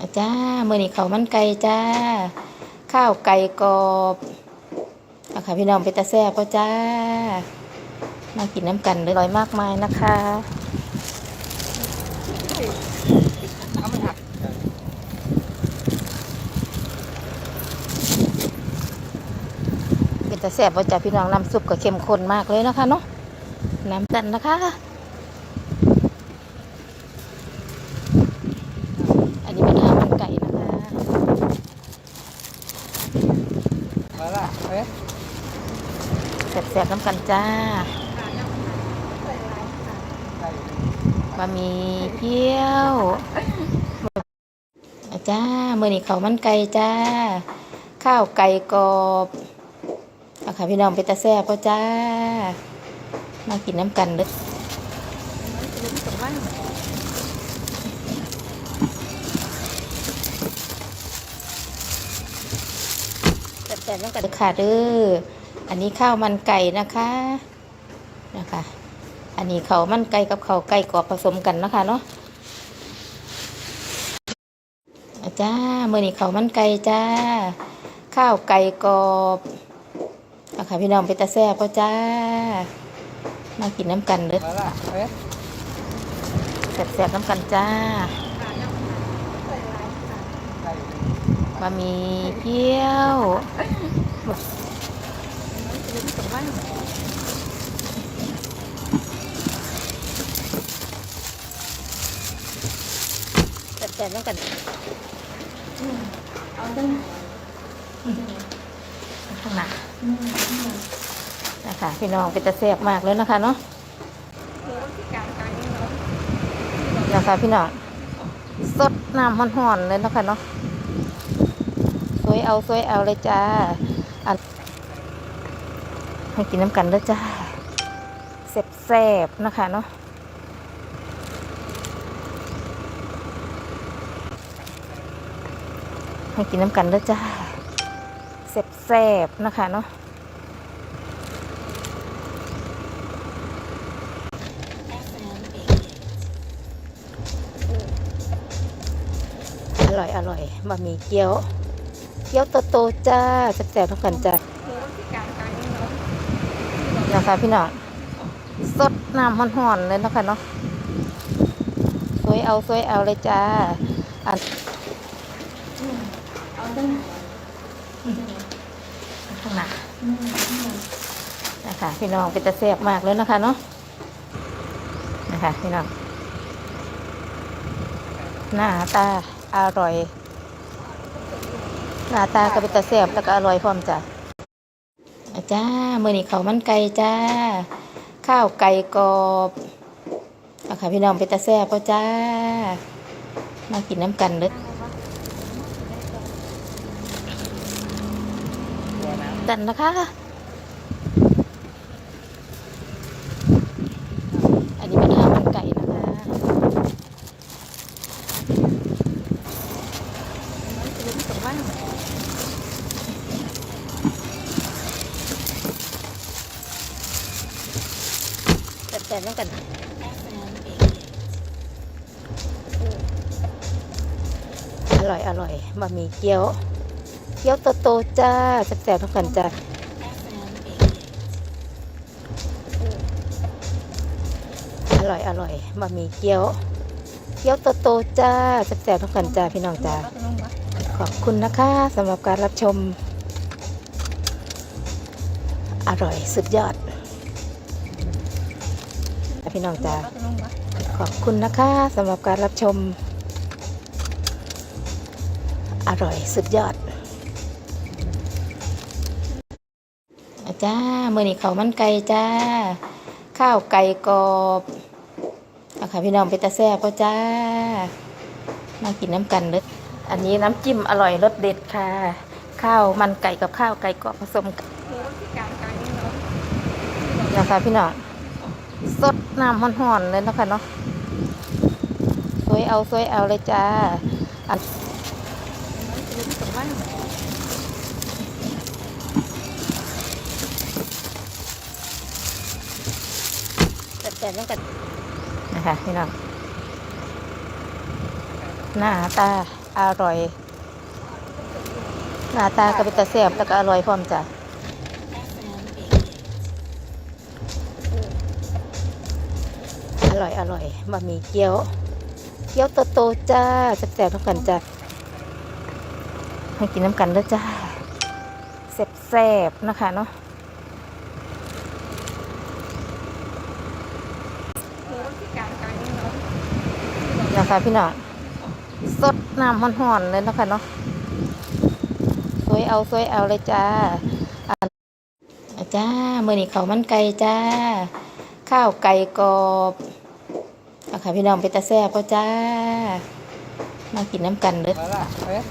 อาจ้ามื่อนี้เขาวมันไก่จ้า ข้าวไก่กรอบเอาค่ะพี่น้องไปตาแซ่บก็จ้า มากินน้ำกันเลยอร่อยมากมายนะคะเป็นตาแซ่บว่าจ้าพี่น้องน้ำซุปก็เข้มข้นมากเลยนะคะเนาะน้ำกันนะคะ อันนี้เป็นข้าวมันไก่นะคะ มาละเอ๊ะ แซ่ บๆน้ำกันจ้าบะหมี่เกี๊ยวจ้าเมื่อนี้เขามันไก่จ้า ข้าวไก่กรอบเอาค่ะพี่น้องไปตาแซ่บก็จ้า มากินน้ำกันเด้อแซ่บๆน้ำกันเด้อค่ะเด้อ อันนี้ข้าวมันไก่นะคะนะคะ อันนี้เขาวมันไก่กับเขาวไก่กรอบผสมกันนะคะเนาะอาจ้าเมื่อนี้เขาวมันไก่จ้า ข้าวไก่กรอบอาค่ะพี่น้องไปตาแซ่บก็จ้า มากินน้ำกันเด้อมาละเอ๊ะแซ่บน้ำกันจ้าบะหมี่เกี๊ยว แซ่บๆน้ำกันข้างหน้านะคะพี่น้องเป็นตะแซ่บมากเลยนะคะเนาะนะคะพี่น้องสดน้ำห่อนๆเลยนะคะเนาะสวยเอาสวยเอาเลยจ้าอัน ให้กินน้ำกันเด้อจ้าแซ่บๆนะคะเนาะให้กินน้ำกันเด้อจ้าแซ่บๆนะคะเนาะอร่อยอร่อยบะหมี่เกี๊ยว เกี๊ยวโตๆจ้าแซ่บๆทุกคนจ้า นะคะพี่น้องสดน้ำห่อนๆเลยนะคะเนาะสวยเอาสวยเอาเลยจ้าอันข้างหน้านะคะพี่น้องเป็นตะแซ่บมากเลยนะคะเนาะนะคะพี่น้องหน้าตาอร่อย หน้าตาก็เป็นตาแซ่บแล้วก็อร่อยพร้อมจ้ะอา จ้ามื่อนี้เขามันไก่จ้า ข้าวไก่กรอบเอาค่ะพี่น้องเป็นตาแซ่บก็จ้า มากินน้ำกันเด้วน้กันนะคะ อันนี้เป็นข้าวมันไก่นะคะ แซ่บๆน้ำกันอร่อยอร่อยบะหมี่เกี๊ยว เกี๊ยวโตๆจ้าแซ่บๆน้ำกันจ้าอร่อยอร่อยบะหมี่เกี๊ยว เกี๊ยวโตๆจ้าแซ่บๆน้ำกันจ้าพี่น้องจ้าขอบคุณนะคะสำหรับการรับชม อร่อยสุดยอด พี่น้องจ้าขอบคุณนะคะสำหรับการรับชม อร่อยสุดยอดอาจ้ามื่อนี้เขามันไก่จ้า ข้าวไก่กรอบเอาค่ะพี่น้องไปตาแซ่บก็จ้า มากินน้ำกันเด้ออันนี้น้ำจิ้มอร่อยรสเด็ดค่ะ ข้าวมันไก่กับข้าวไก่กรอบผสมกันนะคะพี่น้อง สดน้ำห่อนๆเลยนะคะเนาะสวยเอาสวยเอาเลยจ้าอันแซ่บๆน้ำกันนะคะพี่น้องหน้าตาอร่อย หน้าตาก็เป็นตาแซ่บแล้วก็อร่อยพร้อมจ้ะ ร่อยอร่อยบะหมี่เกี๊ยว เกี๊ยวโตๆจ้าแซ่บๆทุกกันจ้ะให้กินน้ำกันด้อจ้าแซ่บๆนะคะเนาะนะคะพี่น้องสดน้ำห่อนๆเลยนะคะเนาะสวยเอาสวยเอาเลยจ้าอาอ่าจ้ามือนี้เขามันไก่จ้า ข้าวไก่กรอบ นะคะพี่น้องไปนตาแซ่บก็จ้า มากินน้ำกันเลยมาละเอ๊ะ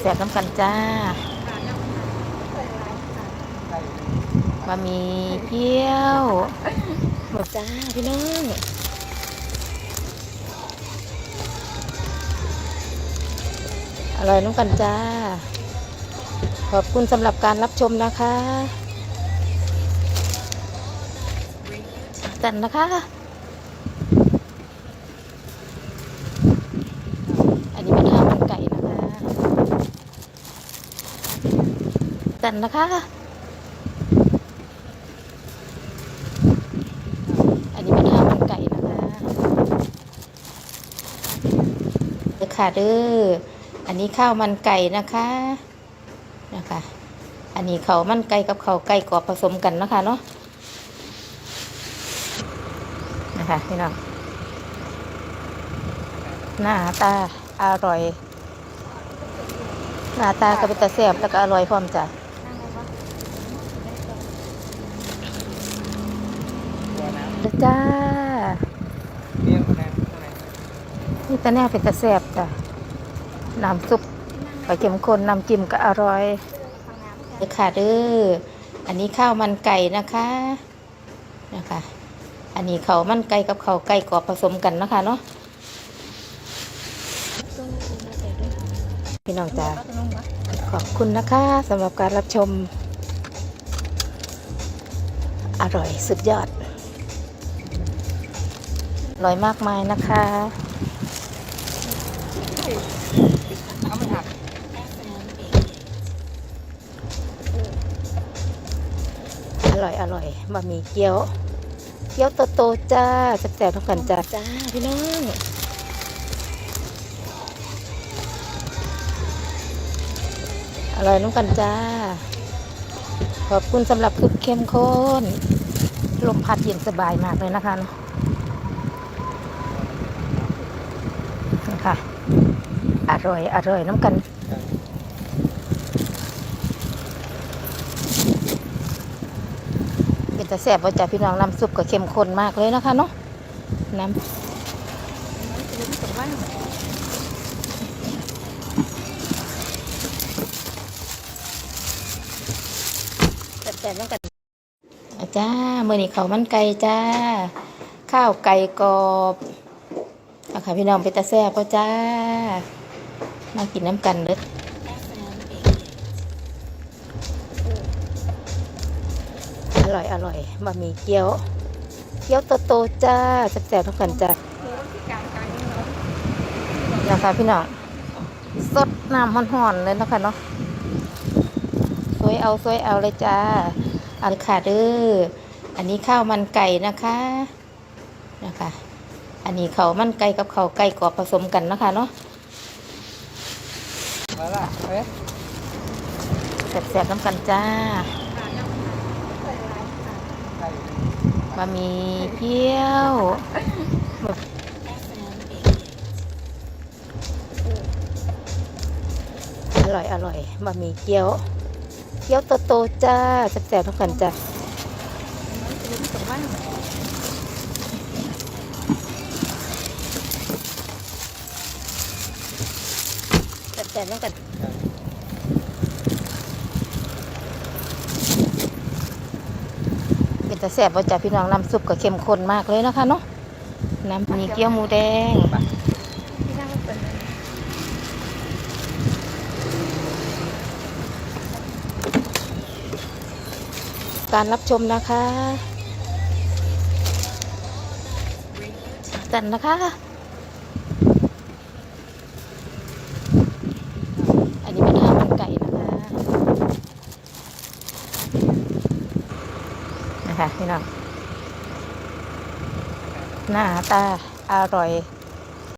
แซ่บๆน้ำกันจ้าบะหมี่เกี๊ยวหมดจ้าพี่น้องอร่อยน้ำกันจ้า ขอบคุณสำหรับการรับชมนะคะจันนะคะ อันนี้เป็นข้าวมันไก่นะคะ จันนะคะ อันนี้เป็นข้าวมันไก่นะคะเด้อค่ะเด้อ อันนี้ข้าวมันไก่นะคะนะคะ อันนี้เขาวมันไก่กับเขาวไก่กรอบผสมกันนะคะเนาะ นะคะพี่น้อง หน้าตาอร่อยหน้าตาก็เป็นตาแซ่บแล้วก็อร่อยพร้อมจ้ะ ตัวน้เด้อจ้าน,นี่ตาแน่เป็นตาแซบจ้ะน้ำซุปก็เข้มข้นน้ำจิ้มก็อร่อยเด้อค่ะเด้ออันนี้ข้าวมันไก่นะคะนะคะ อันนี้เขาวมันไก่กับเขาวไก่กรอบผสมกันนะคะเนาะพี่น้องจ้าขอบคุณนะคะสำหรับการรับชม อร่อยสุดยอด ร่อยมากมายนะคะอร่อยอร่อยบะหมี่เกี๊ยว เกี๊ยวโตๆจ้าแซ่บๆทุกกันจ้าจ้าพี่น้องอร่อยน้ำกันจ้า ขอบคุณสำหรับคลิปเข้มข้นลมพัดเย็นสบายมากเลยนะคะเนาะนะ ค่ะ อร่อย อร่อยน้ำกันเป็นแต่แซ่บว่าจะพี่น้องน้ำซุปก็เข้มข้นมากเลยนะคะเนาะน้ำแซ่บๆน้ำกันอาจ้ามื่อนี้เขามันไก่จ้า ข้าวไก่กรอบ เอาค่ะพี่น้องเป็นแต่แซ่บก็จ้า มากินน้ำกันเลยอร่อยอร่อยบะหมี่เกี๊ยว เกี๊ยวโตๆจ้าแซ่บๆทุกกันจ้านะคะพี่น้องสดน้ำห่อนๆเลยนะคะเนาะสวยเอาสวยเอาเลยจ้าอันค่ะเด้ออันนี้ข้าวมันไก่นะคะนะคะ อันนี้เขาวมันไก่กับเขาวไก่กรอบผสมกันนะคะเนาะมาละเอ๊ะแซ่บๆน้ำกันจ้าไก่บะหมี่เกี๊ยวอร่อยอร่อยบะหมี่เกี๊ยว เกี๊ยวโตๆจ้าแซ่บๆทุกกันจ้า แซ่บๆน้ำกันเป็นแต่แซ่บว่าจ้ะพี่น้องน้ำซุปก็เข้มข้นมากเลยนะคะเนาะน้ำมีเกี๊ยวหมูแดงการรับชมนะคะ จันนะคะ ค่ะพี่น้องหน้าตาอร่อย